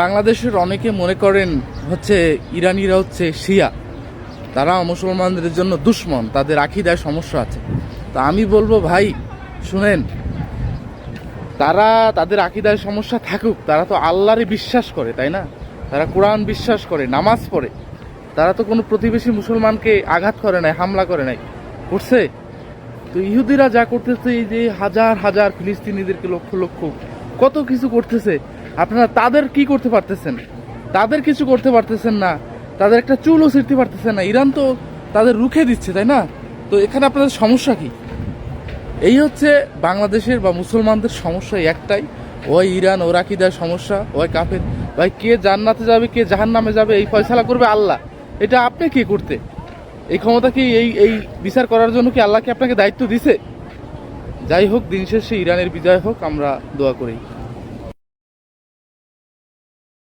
বাংলাদেশের অনেকে মনে করেন হচ্ছে ইরানিরা হচ্ছে শিয়া। তারা মুসলমানদের জন্য দুশ্মন, তাদের আখিদায় সমস্যা আছে। তা আমি বলব ভাই, শুনেন, তারা তাদের আকিদায় সমস্যা থাকুক, তারা তো আল্লাহরে বিশ্বাস করে, তাই না? তারা কোরআন বিশ্বাস করে, নামাজ পড়ে। তারা তো কোনো প্রতিবেশী মুসলমানকে আঘাত করে নাই, হামলা করে নাই। করছে? তো ইহুদিরা যা করতেছে, এই যে হাজার হাজার ফিলিস্তিনিদেরকে লক্ষ লক্ষ কত কিছু করতেছে আপনারা তাদের কি করতে পারতেছেন? তাদের কিছু করতে পারতেছেন না। তাদের একটা চুলও ছিঁড়তে পারতেছেন না। ইরান তো তাদের রুখে দিচ্ছে, তাই না? তো এখানে আপনাদের সমস্যা কি? এই হচ্ছে বাংলাদেশের বা মুসলমানদের সমস্যা একটাই। ওই ইরান, ওর দেয় সমস্যা, ওই কাফের। ভাই, কে জান্নাতে যাবে, কে জাহান নামে যাবে, এই ফয়সালা করবে আল্লাহ। এটা আপনি কে করতে? এই ক্ষমতা কি এই এই বিচার করার জন্য কি আল্লাহকে আপনাকে দায়িত্ব দিছে? যাই হোক, দিন শেষে ইরানের বিজয় হোক, আমরা দোয়া করি।